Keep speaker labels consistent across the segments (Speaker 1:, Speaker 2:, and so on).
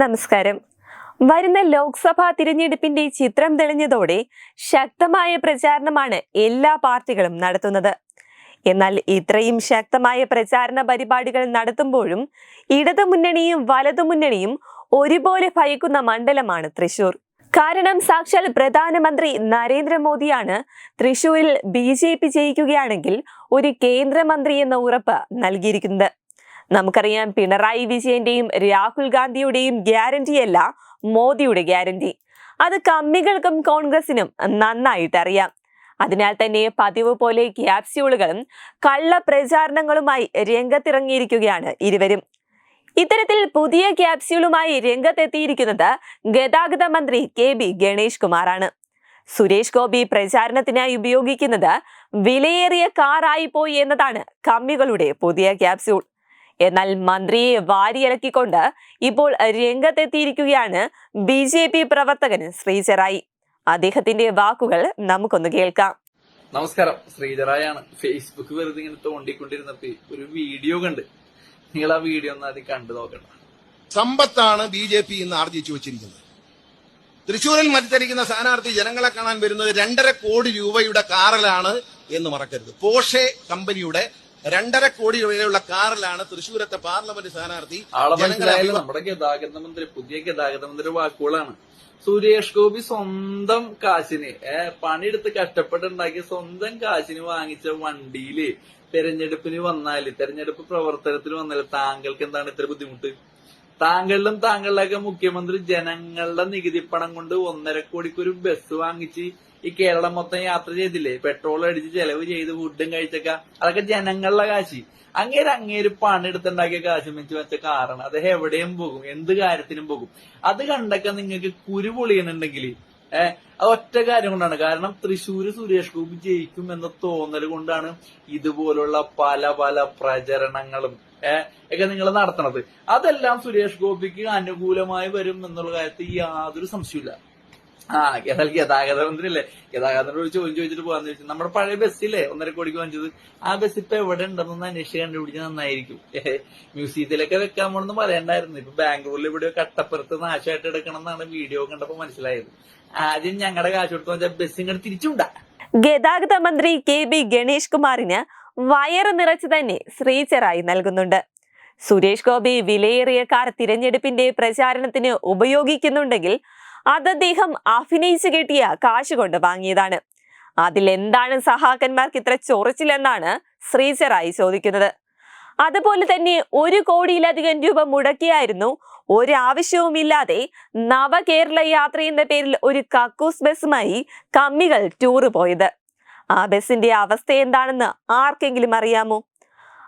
Speaker 1: നമസ്കാരം. വരുന്ന ലോക്സഭാ തിരഞ്ഞെടുപ്പിന്റെ ചിത്രം തെളിഞ്ഞതോടെ ശക്തമായ പ്രചാരണമാണ് എല്ലാ പാർട്ടികളും നടത്തുന്നത്. എന്നാൽ ഇത്രയും ശക്തമായ പ്രചാരണ പരിപാടികൾ നടത്തുമ്പോഴും ഇടതുമുന്നണിയും വലതുമുന്നണിയും ഒരുപോലെ ഭയക്കുന്ന മണ്ഡലമാണ് തൃശൂർ. കാരണം സാക്ഷാൽ പ്രധാനമന്ത്രി നരേന്ദ്രമോദിയാണ് തൃശൂരിൽ ബി ജെ പി ജയിക്കുകയാണെങ്കിൽ ഒരു കേന്ദ്രമന്ത്രി എന്ന ഉറപ്പ് നൽകിയിരിക്കുന്നത്. നമുക്കറിയാം പിണറായി വിജയന്റെയും രാഹുൽ ഗാന്ധിയുടെയും ഗ്യാരണ്ടിയല്ല മോദിയുടെ ഗ്യാരണ്ടി. അത് കമ്മികൾക്കും കോൺഗ്രസിനും നന്നായിട്ട് അറിയാം. അതിനാൽ തന്നെ പതിവ് പോലെ ക്യാപ്സ്യൂളുകളും കള്ള പ്രചാരണങ്ങളുമായി രംഗത്തിറങ്ങിയിരിക്കുകയാണ് ഇരുവരും. ഇത്തരത്തിൽ പുതിയ ക്യാപ്സ്യൂളുമായി രംഗത്തെത്തിയിരിക്കുന്നത് ഗതാഗത മന്ത്രി കെ ബി ഗണേഷ് കുമാറാണ്. സുരേഷ് ഗോപി പ്രചാരണത്തിനായി ഉപയോഗിക്കുന്നത് വിലയേറിയ കാറായി പോയി എന്നതാണ് കമ്മികളുടെ പുതിയ ക്യാപ്സ്യൂൾ. എന്നാൽ മന്ത്രിയെ വാരിയിളക്കിക്കൊണ്ട് ഇപ്പോൾ രംഗത്തെത്തിയിരിക്കുകയാണ് ബി ജെ പി പ്രവർത്തകൻ ശ്രീചറായി അദ്ദേഹത്തിന്റെ വാക്കുകൾ നമുക്കൊന്ന് കേൾക്കാം.
Speaker 2: നമസ്കാരം. ശ്രീചെറായാണ് ഫേസ്ബുക്ക് വെറുതെ ഇങ്ങനെ തോണ്ടിക്കൊണ്ടിരുന്നപ്പോ ഒരു വീഡിയോ കണ്ട്. നിങ്ങൾ ആ വീഡിയോ ഒന്ന് ആദ്യം കണ്ടു നോക്കണം.
Speaker 3: സമ്പത്താണ് ബി ജെ പി ഇന്ന് ആർജിച്ചു വെച്ചിരിക്കുന്നത്. തൃശൂരിൽ മത്സരിക്കുന്ന സ്ഥാനാർത്ഥി ജനങ്ങളെ കാണാൻ വരുന്നത് രണ്ടര കോടി രൂപയുടെ കാറിലാണ് എന്ന് മറക്കരുത്. പോഷെ കമ്പനിയുടെ രണ്ടര കോടി രൂപയുള്ള കാറിലാണ് തൃശൂരത്തെ പാർലമെന്റ് സ്ഥാനാർത്ഥി
Speaker 2: നമ്മുടെ ഗതാഗത മന്ത്രി പുതിയ ഗതാഗത മന്ത്രി വാക്കുകളാണ്. സുരേഷ് ഗോപി സ്വന്തം കാശിന് പണിയെടുത്ത് കഷ്ടപ്പെട്ടുണ്ടാക്കിയ സ്വന്തം കാശിന് വാങ്ങിച്ച വണ്ടിയിൽ തെരഞ്ഞെടുപ്പിന് വന്നാൽ തെരഞ്ഞെടുപ്പ് പ്രവർത്തനത്തിന് വന്നാൽ താങ്കൾക്ക് എന്താണ് ഇത്ര ബുദ്ധിമുട്ട്? താങ്കളിലും താങ്കളുടെയൊക്കെ മുഖ്യമന്ത്രി ജനങ്ങളുടെ നികുതി പണം കൊണ്ട് ഒന്നര കോടിക്ക് ഒരു ബസ് വാങ്ങിച്ച് ഈ കേരളം മൊത്തം യാത്ര ചെയ്തില്ലേ? പെട്രോൾ അടിച്ച് ചെലവ് ചെയ്ത് ഫുഡും കഴിച്ചക്ക. അതൊക്കെ ജനങ്ങളുടെ കാശ്. അങ്ങേര് അങ്ങേര് പണിയെടുത്തുണ്ടാക്കിയ കാശ് വെച്ച് വെച്ച കാറാണ്. അത് എവിടെയും പോകും. എന്ത് കാര്യത്തിനും പോകും. അത് കണ്ടൊക്കെ നിങ്ങൾക്ക് കുരു പൊളിയുന്നുണ്ടെങ്കിൽ ഏഹ് അത് ഒറ്റ കാര്യം കൊണ്ടാണ്. കാരണം തൃശ്ശൂര് സുരേഷ് ഗോപി ജയിക്കും എന്ന തോന്നൽ കൊണ്ടാണ് ഇതുപോലുള്ള പല പല പ്രചരണങ്ങളും ഒക്കെ നിങ്ങൾ നടത്തണത്. അതെല്ലാം സുരേഷ് ഗോപിക്ക് അനുകൂലമായി വരും എന്നുള്ള കാര്യത്തിൽ യാതൊരു സംശയമില്ല ആ എന്നാൽ ഗതാഗത മന്ത്രി അല്ലേ ഗതാഗത മന്ത്രി ഒരു ചോദ്യം ചോദിച്ചിട്ട് പോകാന്ന് ചോദിച്ചു. നമ്മുടെ പഴയ ബസ്സില്ലേ? ഒന്നര കോടിക്ക് വാങ്ങിച്ചത്. ആ ബസ് ഇപ്പൊ എവിടെ ഉണ്ടെന്നൊന്ന് അന്വേഷിച്ച് കണ്ടുപിടിച്ച് നന്നായിരിക്കും. മ്യൂസിയത്തിലൊക്കെ വെക്കാൻ പോണെന്ന് പറയണ്ടായിരുന്നു. ഇപ്പൊ ബാംഗ്ലൂരിൽ ഇവിടെ കട്ടപ്പുറത്ത് നാശമായിട്ട് എടുക്കണം എന്നാണ് വീഡിയോ കണ്ടപ്പോ മനസ്സിലായത്. ആദ്യം ഞങ്ങളുടെ കാശ് കൊടുത്തു വെച്ചാൽ ബസ് ഇങ്ങനെ തിരിച്ചുണ്ടാ.
Speaker 1: ഗതാഗത മന്ത്രി കെ ബി ഗണേഷ് കുമാറിന് വയറ് നിറച്ചു തന്നെ ശ്രീചറായി നൽകുന്നുണ്ട്. സുരേഷ് ഗോപി വിലയേറിയ കാർ തിരഞ്ഞെടുപ്പിന്റെ പ്രചാരണത്തിന് ഉപയോഗിക്കുന്നുണ്ടെങ്കിൽ അത് അദ്ദേഹം അഭിനയിച്ചു കിട്ടിയ കാശ് കൊണ്ട് വാങ്ങിയതാണ്. അതിൽ എന്താണ് സഹാക്കന്മാർക്ക് ഇത്ര ചൊറിച്ചിലെന്നാണ് ശ്രീചറായി ചോദിക്കുന്നത്. അതുപോലെ തന്നെ ഒരു കോടിയിലധികം രൂപ മുടക്കിയായിരുന്നു ഒരാവശ്യവുമില്ലാതെ നവകേരള യാത്ര എന്ന പേരിൽ ഒരു കക്കൂസ് ബസ്സുമായി കമ്മികൾ ടൂറ് പോയത്. ആ ബസിന്റെ അവസ്ഥ എന്താണെന്ന് ആർക്കെങ്കിലും അറിയാമോ?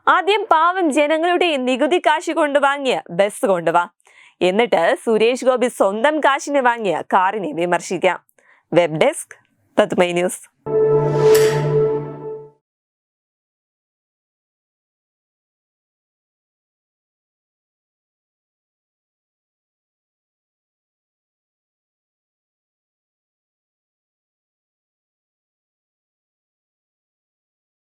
Speaker 1: ആദ്യം പാവം ജനങ്ങളുടെ നികുതി കാശ് കൊണ്ടുവാങ്ങിയ ബസ് കൊണ്ടുവാ. എന്നിട്ട് സുരേഷ് ഗോപി സ്വന്തം കാശിന് വാങ്ങിയ കാറിനെ വിമർശിക്കാം. വെബ് ഡെസ്ക് തത്മൈ ന്യൂസ്.